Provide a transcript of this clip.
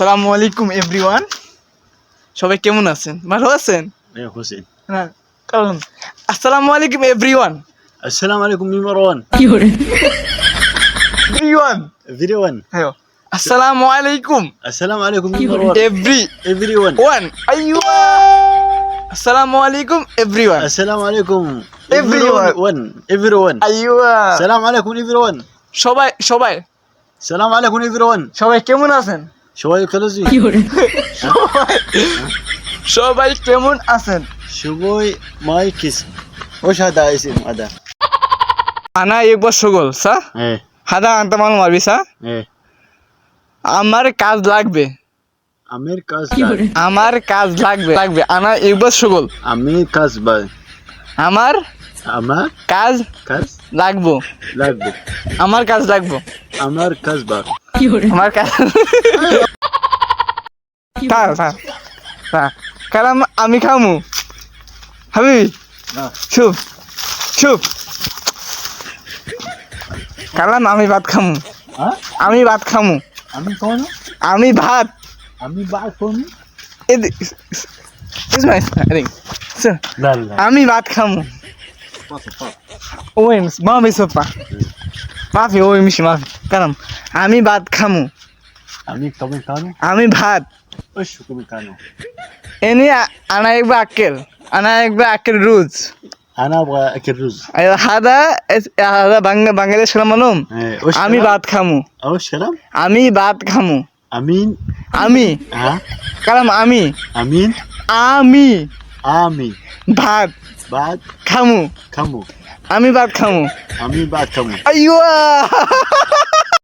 সালামু আলাইকুম এভরিওয়ান সবাই কেমন আছেন? ভালো আছেন? হ্যাঁ, হ্যাঁ, কারণ আসসালামু আলাইকুম এভরিওয়ান আসসালামু আলাইকুম কি এভরিওয়ান এভরিওয়ান হ্যাঁ আসসালামু আলাইকুম। আসসালামু আলাইকুম ইমরান এভরি এভরিওয়ান ওয়ান আইওয়া আসসালামু আলাইকুম এভরিওয়ান আসসালামু আলাইকুম এভরিওয়ান ওয়ান এভরিওয়ান আসসালামু আলাইকুম এভরিওয়ান সবাই সবাই। সালাম আলাইকুম এভরিওয়ান সবাই কেমন আছেন? সবাই খেলেছি সবাই সবাই কেমন আছেন? সবাই মাই কিস। ও সাদা আইসি আদা আনা একবার গল সা? হাদা আনতে মানু মারবি সা? আমার কাজ লাগবে। আমের কাজ আমার কাজ লাগবে। লাগবে। আনা একবার গল। আমি কাজ ভাই। আমার আমার কাজ কাজ লাগবো লাগবে আমার কাজ লাগবো আমার কাজ বাক আমার কাজ আমি খামু হাবি চুপ চুপ কালাম আমি ভাত খামু আমি ভাত খামু আমি কোন আমি ভাত আমি ভাত কোন আমি ভাত খামু ওয়েমস মামি সোপা মাফি মাফি কারণ আমি ভাত খামু আমি আমি ভাত এনে আনা একবার আকেল আনা একবার আকেল রুজ আমি ভাত খামু আমি ভাত খামু আমি আমি কালাম আমি আমি আমি আমি ভাত। ভাত? খামু। খামু। আমি ভাত খামু। আমি ভাত খামু। আইয়া